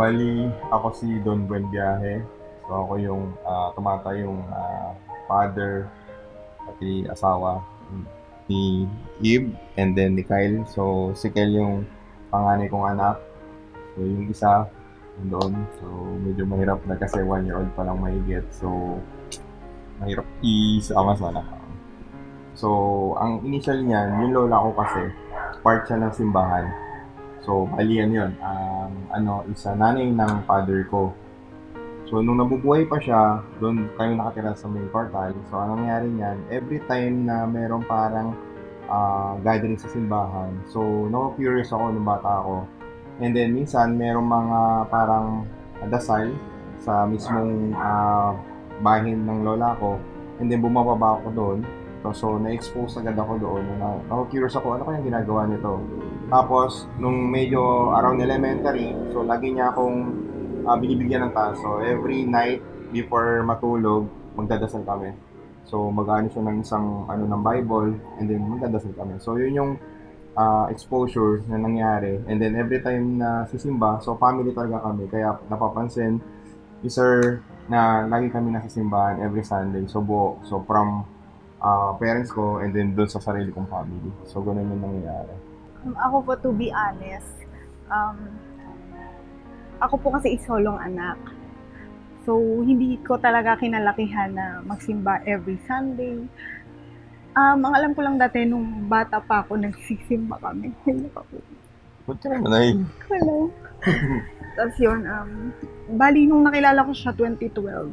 Bali, ako si Don Buenviaje. So ako yung uh, tumata yung ah, father pati asawa ni Eve and then ni Kyle. So si Kyle yung panganay kong anak. So yung isa doon. So medyo mahirap na kasi one year old pa lang mahigit. So mahirap isama sa anak. So ang initial niyan, yung lola ko kasi part siya ng simbahan. So, bali yan yun. Um, ano, isa nanay ng father ko. So, nung nabubuhay pa siya, doon kayo nakatira sa main portal. So, anong nangyari niyan, every time na meron parang ah, gathering sa simbahan, so, na-curious ako nung bata ako. And then, minsan, meron mga parang dasal sa mismong ah, bahin ng lola ko. And then, bumababa ako doon. So, so na-expose agad ako doon. Na, na-curious ako, ano kayang ginagawa nito? Tapos, nung medyo around elementary, so lagi niya akong ah, binibigyan ng taas. So, every night before matulog, magdadasal kami. So, mag-ano siya ng isang ano ng Bible and then magdadasal kami. So, yun yung ah, exposure na nangyari. And then, every time na sisimba, so family talaga kami. Kaya napapansin, ni sir na lagi kami nasa simbahan every Sunday. So, buo. So, from ah, parents ko and then doon sa sarili kong family. So, ganun yung nangyayari. Um, ako po, to be honest, um, ako po kasi isolong anak. So, hindi ko talaga kinalakihan na magsimba every Sunday. Um, ang alam ko lang dati, nung bata pa ako, nagsisimba kami. Po. Buti naman ay. Hello. Tapos yun, um, bali nung nakilala ko siya 2012,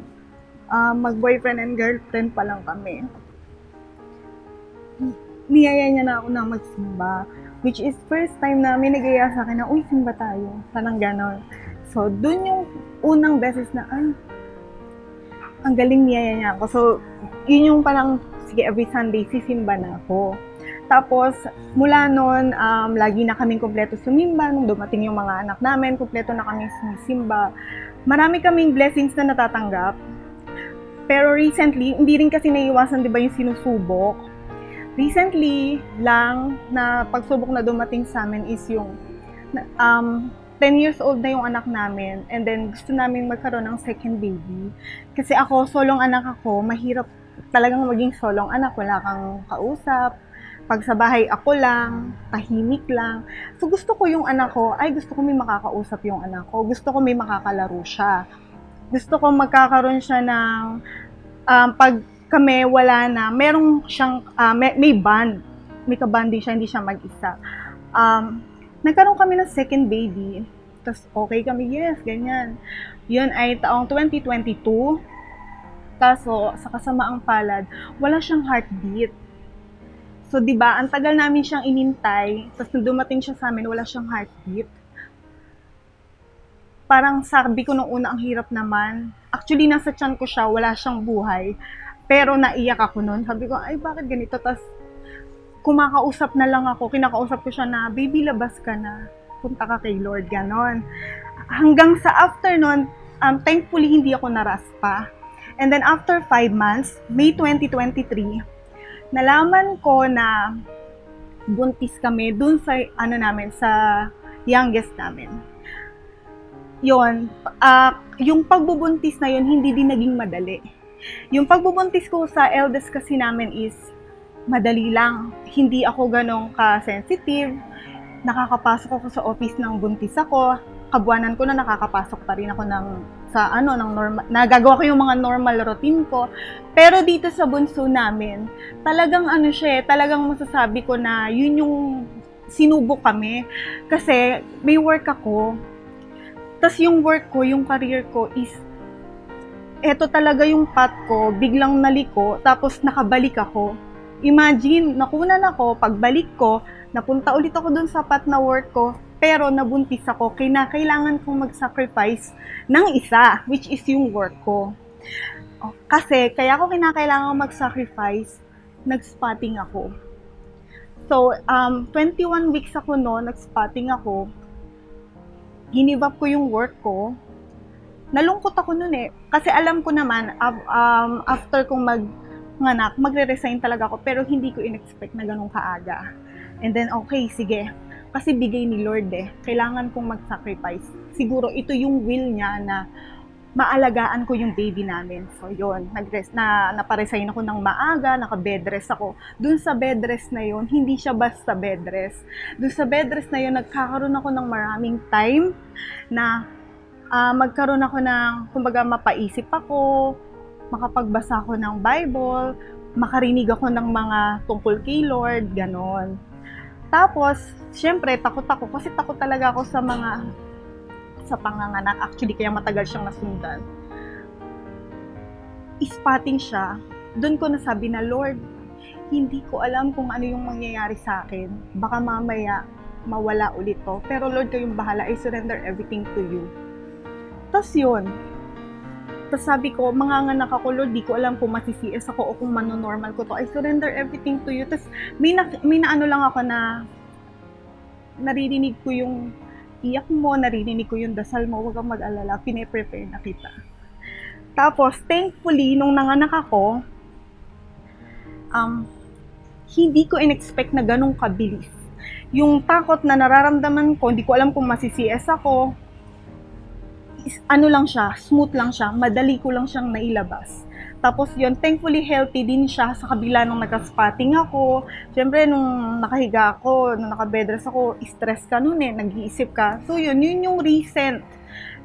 um, mag-boyfriend and girlfriend pa lang kami. Niyaya niya na ako na magsimba. Which is first time na may nagaya sa akin na, uy, simba tayo. Parang ganon. So, dun yung unang beses na, ay, ang galing niyaya niya ako. So, yun yung parang, sige, every Sunday, sisimba na ako. Tapos, mula noon, um, lagi na kaming kumpleto sumimba. Nung dumating yung mga anak namin, kumpleto na kami sumisimba. Marami kaming blessings na natatanggap. Pero recently, hindi rin kasi naiiwasan, di ba, yung sinusubok. Recently lang na pagsubok na dumating sa amin is yung um, 10 years old na yung anak namin and then gusto namin magkaroon ng second baby. Kasi ako, solong anak ako, mahirap talagang maging solong anak. Wala kang kausap, pag sa bahay ako lang, tahimik lang. So gusto ko yung anak ko, ay gusto ko may makakausap yung anak ko. Gusto ko may makakalaro siya. Gusto ko magkakaroon siya ng um, pag kami wala na, merong siyang, ah, may, may band. May kabanding siya, hindi siya mag-isa. Um, nagkaroon kami ng second baby. Tapos okay kami, yes, ganyan. Yun ay taong 2022. Kaso, sa kasamaang palad, wala siyang heartbeat. So, di ba, ang tagal namin siyang inintay, tapos nung dumating siya sa amin, wala siyang heartbeat. Parang sabi ko nung una, ang hirap naman. Actually, nasa tiyan ko siya, wala siyang buhay. Pero naiyak ako noon. Sabi ko, ay, bakit ganito? Tapos, kumakausap na lang ako. Kinakausap ko siya na, baby, labas ka na. Punta ka kay Lord, ganon. Hanggang sa after nun, um, thankfully, hindi ako naraspa. And then, after five months, May 2023, nalaman ko na buntis kami dun sa, ano namin, sa youngest namin. Yon, ah, yung pagbubuntis na yon hindi din naging madali. Yung pagbubuntis ko sa eldest kasi namin is madali lang. Hindi ako ganong ka-sensitive. Nakakapasok ako sa office ng buntis ako. Kabuanan ko na nakakapasok pa rin ako ng sa ano ng normal nagagawa ko yung mga normal routine ko pero dito sa bunso namin talagang ano siya eh, talagang masasabi ko na yun yung sinubok kami kasi may work ako tas yung work ko yung career ko is eto talaga yung path ko, biglang naliko, tapos nakabalik ako. Imagine, nakunan ako, pagbalik ko, napunta ulit ako dun sa path na work ko, pero nabuntis ako, kaya kailangan kong mag-sacrifice ng isa, which is yung work ko. O, Kasi, kaya ako kinakailangan mag-sacrifice, nag-spotting ako. So, um, 21 weeks ako no, nag-spotting ako. Up ko yung work ko, nalungkot ako noon eh. Kasi alam ko naman, um, after kong mag nganak, magre-resign talaga ako. Pero hindi ko in-expect na ganun kaaga. And then, okay, sige. Kasi bigay ni Lord eh. Kailangan kong mag-sacrifice. Siguro ito yung will niya na maalagaan ko yung baby namin. So, yon Nag-rest, na, naparesign ako ng maaga, naka-bed rest ako. Dun sa bed rest na yon hindi siya basta bed rest. Dun sa bed rest na yon nagkakaroon ako ng maraming time na ah, magkaroon ako ng, kumbaga, mapaisip ako, makapagbasa ako ng Bible, makarinig ako ng mga tungkol kay Lord, ganon. Tapos, syempre, takot ako kasi takot talaga ako sa mga sa panganganak. Actually, kaya matagal siyang nasundan. Spotting siya, doon ko nasabi na, Lord, hindi ko alam kung ano yung mangyayari sa akin. Baka mamaya mawala ulit to. Pero Lord, kayong bahala. I surrender everything to you. Tapos yun. Tapos sabi ko, manganganak ako, Lord, di ko alam kung masisias ako o kung manonormal ko to. I surrender everything to you. Tapos may, na, may naano lang ako na naririnig ko yung iyak mo, naririnig ko yung dasal mo, huwag kang mag-alala, pine-prepare na kita. Tapos, thankfully, nung nanganak ako, um, hindi ko in-expect na ganong kabilis. Yung takot na nararamdaman ko, hindi ko alam kung masisias ako, ano lang siya, smooth lang siya, madali ko lang siyang nailabas. Tapos yun, thankfully healthy din siya sa kabila nung nagka-spotting ako. Siyempre, nung nakahiga ako, nung naka-bedrest ako, stress ka nun eh, nag-iisip ka. So yun, yun yung recent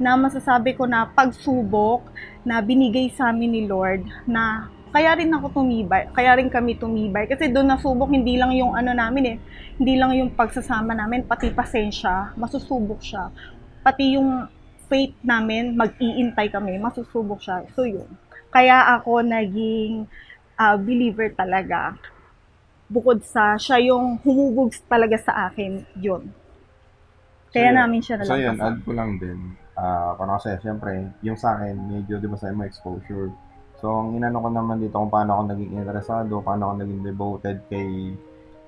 na masasabi ko na pagsubok na binigay sa amin ni Lord na kaya rin ako tumibay, kaya rin kami tumibay. Kasi doon nasubok, hindi lang yung ano namin eh, hindi lang yung pagsasama namin, pati pasensya, masusubok siya. Pati yung faith namin, mag-iintay kami, masusubok siya. So yun. Kaya ako naging ah, believer talaga. Bukod sa siya yung humubog talaga sa akin, yun. Kaya So, namin siya So yun, nalampasan. add ko lang din. Ah, para kasi, syempre, yung sa akin, medyo, di ba sa mo exposure. So, ang inano ko naman dito kung paano ako naging interesado, paano ako naging devoted kay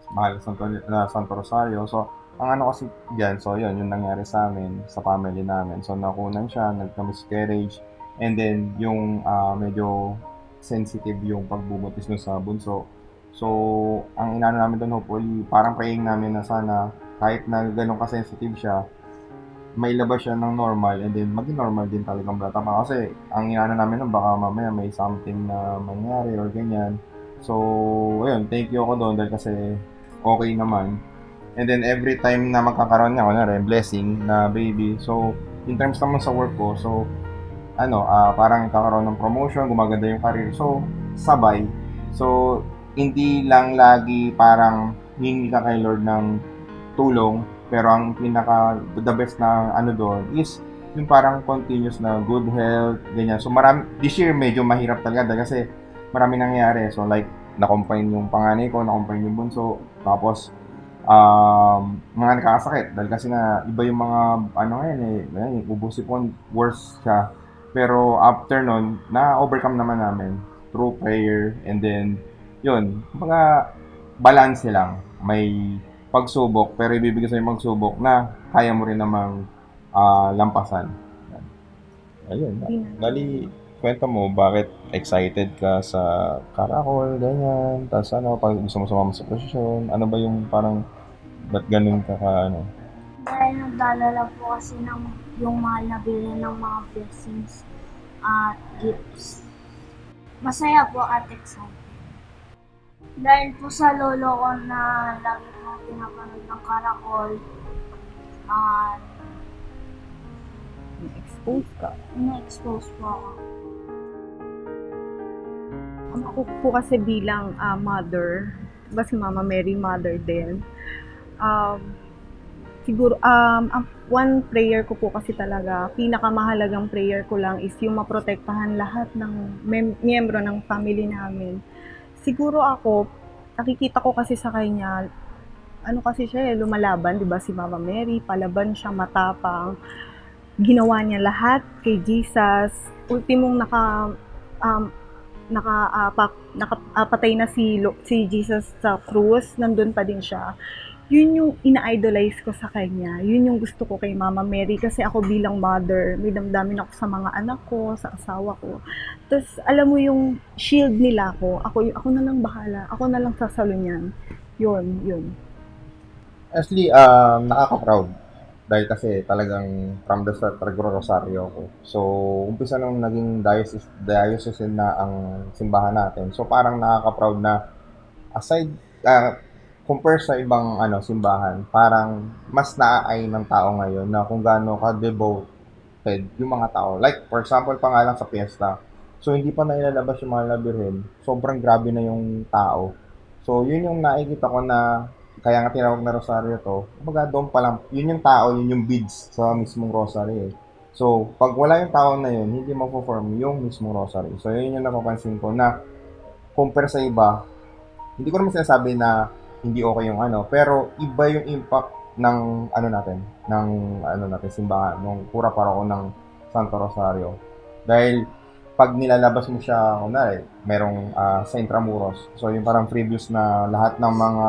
Mahal Santo, na Santo Rosario. So, ang ano kasi dyan, so yun, yung nangyari sa amin, sa family namin. So, nakunan siya, nagka-miscarriage, and then, yung ah, medyo sensitive yung pagbubuntis nun sa bunso. So, ang inano namin doon, hopefully, parang praying namin na sana, kahit na ganun ka-sensitive siya, may labas siya ng normal and then maging normal din talaga ang bata pa. Kasi ang inaano namin nun, baka mamaya may something na mangyari or ganyan. So, ayun, thank you ako doon dahil kasi okay naman. And then every time na magkakaroon niya, kunwari, blessing na baby. So, in terms naman sa work ko, so, ano, ah parang kakaroon ng promotion, gumaganda yung career. So, sabay. So, hindi lang lagi parang hingi ka kay Lord ng tulong, pero ang pinaka the best na ano doon is yung parang continuous na good health, ganyan. So marami, this year medyo mahirap talaga kasi marami nangyayari. So like, na-confine yung panganay ko, na-confine yung bunso, tapos um, mga nakakasakit dahil kasi na iba yung mga ano ngayon eh, ganyan, yung ubo sipon, worse siya. Pero after nun, na-overcome naman namin through prayer and then yun, mga balance lang. May pagsubok, pero ibibigay sa'yo magsubok na kaya mo rin namang ah, lampasan. Ayun. Dali, kwento mo, bakit excited ka sa Caracol, ganyan, tapos ano, pag gusto mo sumama sa posisyon, ano ba yung parang, ba't ganun ka ka, ano? Dahil nagdadala po kasi ng yung mahal na bilhin ng mga blessings at gifts. Masaya po at excited. Dahil po sa lolo ko na lagi po pinapanood ng karakol at Expose ka. na-expose po ako. Ako po kasi bilang ah, mother, si Mama Mary mother din, um, siguro, um, ang one prayer ko po kasi talaga, pinakamahalagang prayer ko lang is yung maprotektahan lahat ng mem- miyembro ng family namin. Siguro ako, nakikita ko kasi sa kanya, ano kasi siya eh, lumalaban, di ba si Mama Mary, palaban siya, matapang, ginawa niya lahat kay Jesus, ultimong naka, um, nakaapak nakapatay na si si Jesus sa krus, nandun pa din siya. Yun yung ina-idolize ko sa kanya. Yun yung gusto ko kay Mama Mary kasi ako bilang mother, may damdamin ako sa mga anak ko, sa asawa ko. Tapos alam mo yung shield nila ako, ako ako na lang bahala, ako na lang sasalo niyan. Yun, yun. Actually, um, nakaka-proud. Dahil kasi talagang from the start, nagro-rosaryo ako. So, umpisa nung naging diocese, diocesan na ang simbahan natin. So, parang nakaka-proud na aside, ah, compare sa ibang ano simbahan, parang mas naaay ng tao ngayon na kung gaano ka-devoted yung mga tao. Like, for example, pa lang sa piyesta. So, hindi pa nailalabas yung mga labirhin. Sobrang grabe na yung tao. So, yun yung nakikita ko na kaya nga tinawag na rosaryo to. Kumbaga doon pa lang, yun yung tao, yun yung beads sa mismong rosary eh. So, pag wala yung tao na yun, hindi mapo-form yung mismong rosary. So, yun yung napapansin ko na compare sa iba, hindi ko naman sinasabi na hindi okay yung ano, pero iba yung impact ng ano natin, ng ano natin simbahan, ng pura paroko ng Santo Rosario. Dahil pag nilalabas mo siya, kunwari, merong ah, sa Intramuros. So, yung parang previous na lahat ng mga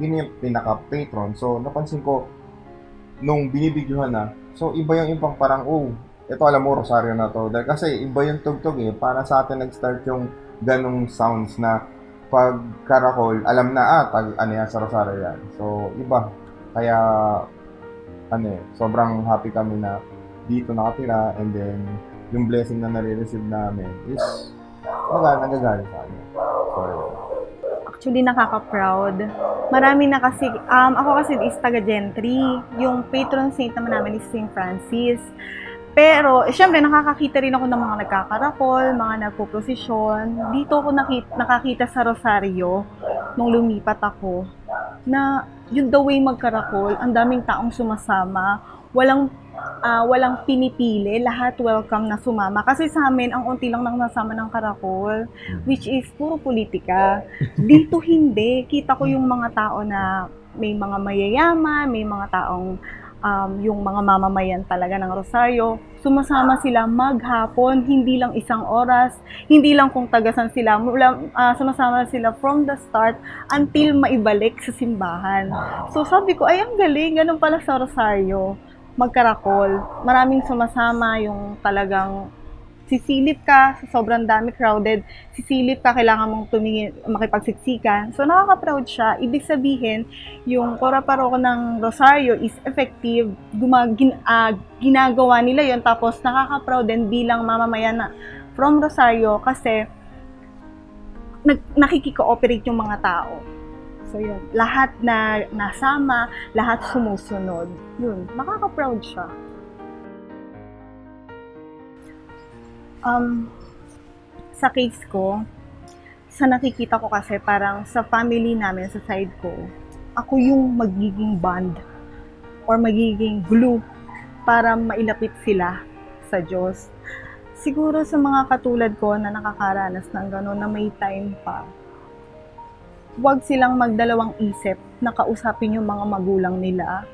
yun yung pinaka-patron. So, napansin ko, nung binibidyohan na, so iba yung impang parang, oh, ito alam mo, Rosario na to. Dahil kasi iba yung tugtog eh. Para sa atin nag-start yung ganong sounds na pag karakol, alam na, ah, tag, ano yan, sa Rosario yan. So, iba. Kaya, ano eh, sobrang happy kami na dito nakatira and then yung blessing na nare-receive namin is wala, nagagaling sa kanya. So, Actually, nakaka-proud. Marami na kasi, um, ako kasi is taga-gentry. Yung patron saint naman namin is St. Francis. Pero, eh, syempre, nakakakita rin ako ng mga nagkakarakol, mga nagpo-prosesyon. Dito ako nakita, nakakita sa Rosario, nung lumipat ako, na yung the way magkarakol, ang daming taong sumasama, walang ah, walang pinipili, lahat welcome na sumama. Kasi sa amin, ang unti lang nang nasama ng karakol, which is puro politika. Dito hindi. Kita ko yung mga tao na may mga mayayaman, may mga taong um, yung mga mamamayan talaga ng Rosario, sumasama sila maghapon, hindi lang isang oras, hindi lang kung tagasan sila, mula, ah, sumasama sila from the start until maibalik sa simbahan. So sabi ko, ay ang galing, ganun pala sa Rosario, magkarakol. Maraming sumasama yung talagang sisilip ka sa sobrang dami crowded, sisilip ka, kailangan mong tumingin, makipagsiksikan. So, nakaka-proud siya. Ibig sabihin, yung kora paroko ng Rosario is effective, gumagin, ah, ginagawa nila yon tapos nakaka-proud din bilang mamamayan na from Rosario kasi nag, nakikiko-operate yung mga tao. So, yun. Lahat na nasama, lahat sumusunod. Yun. Makaka-proud siya. Um, sa case ko, sa nakikita ko kasi parang sa family namin, sa side ko, ako yung magiging bond or magiging glue para mailapit sila sa Diyos. Siguro sa mga katulad ko na nakakaranas ng gano'n na may time pa, huwag silang magdalawang isip na kausapin yung mga magulang nila.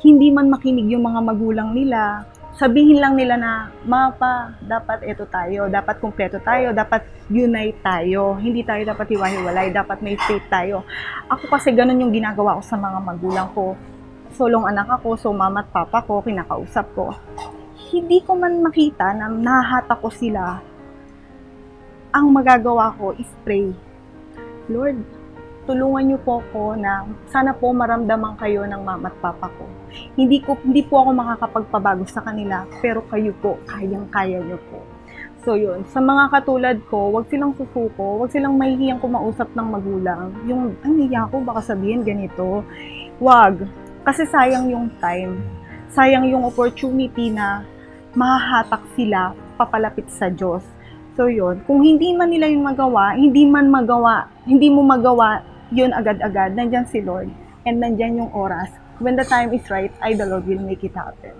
Hindi man makinig yung mga magulang nila, sabihin lang nila na, mapa, dapat ito tayo, dapat kumpleto tayo, dapat unite tayo, hindi tayo dapat hiwa-hiwalay, dapat may faith tayo. Ako kasi ganun yung ginagawa ko sa mga magulang ko. Solong anak ako, so mama at papa ko, kinakausap ko. Hindi ko man makita na nahata ko sila. Ang magagawa ko is pray. Lord, tulungan niyo po ako na sana po maramdaman kayo ng mama at papa ko. Hindi ko hindi po ako makakapagpabago sa kanila, pero kayo po, kayang-kaya niyo po. So yun, sa mga katulad ko, wag silang susuko, wag silang mahihiyang kumausap ng magulang. Yung, ay, nahiya ko, baka sabihin ganito. Wag. Kasi sayang yung time. Sayang yung opportunity na mahahatak sila papalapit sa Diyos. So yun, kung hindi man nila yung magawa, hindi man magawa, hindi mo magawa yun agad-agad, nandyan si Lord. And nandyan yung oras. When the time is right, I, the Lord, will make it happen.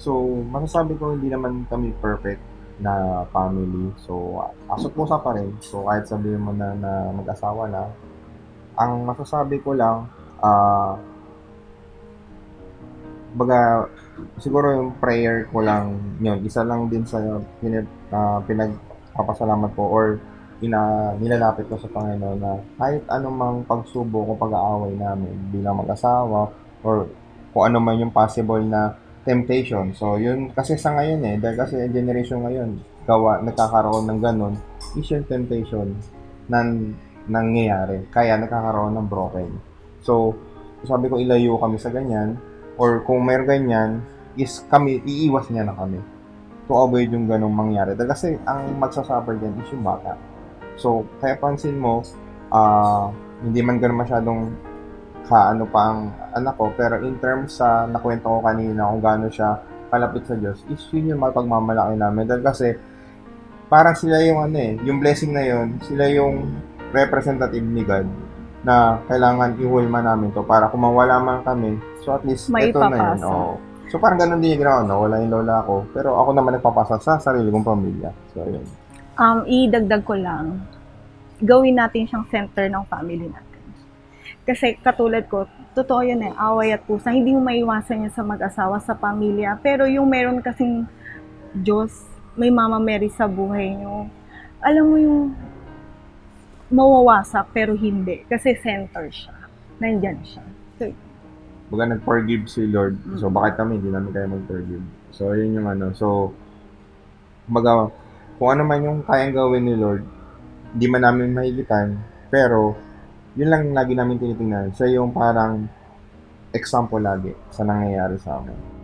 So, masasabi ko hindi naman kami perfect na family. So, asot mo sa pa rin. So, kahit sabihin mo na, na mag-asawa na, ang masasabi ko lang, ah, baga, siguro yung prayer ko lang, yun, isa lang din sa ah, pinagpapasalamat ko or ina, nilalapit ko sa Panginoon na kahit anumang pagsubok o pag-aaway namin bilang mag-asawa or kung ano man yung possible na temptation. So, yun, kasi sa ngayon eh, dahil kasi generation ngayon, gawa, nagkakaroon ng ganun, is yung temptation na nangyayari. Kaya nagkakaroon ng broken. So, sabi ko ilayo kami sa ganyan or kung mayroon ganyan is kami, iiwas niya na kami to avoid yung ganong mangyari. Dahil kasi ang magsasuffer dyan is yung bata. So, kaya pansin mo, ah hindi man ganun masyadong kaano pa ang anak ko, pero in terms sa nakwento ko kanina kung gaano siya kalapit sa Diyos, is yun yung mapagmamalaki namin. Dahil kasi, parang sila yung ano eh, yung blessing na yun, sila yung representative ni God na kailangan ihulma namin to para kung mawala man kami, so at least May ito na yun. oo. So parang ganun din yung ginawa, no? wala yung lola ko, pero ako naman nagpapasa sa sarili kong pamilya. So yun. Um, idagdag ko lang, gawin natin siyang center ng family natin. Kasi katulad ko, totoo yun eh, away at pusa. Hindi mo maiwasan yun sa mag-asawa, sa pamilya. Pero yung meron kasing Diyos, may Mama Mary sa buhay nyo. Alam mo yung mawawasak pero hindi. Kasi center siya. Nandyan siya. So, Baga nag-forgive si Lord. So bakit kami hindi namin kaya mag-forgive? So yun yung ano. So baga kung ano man yung kayang gawin ni Lord, hindi man namin mahigitan, pero yun lang lagi namin tinitingnan. Siya yung parang example lagi sa nangyayari sa amin.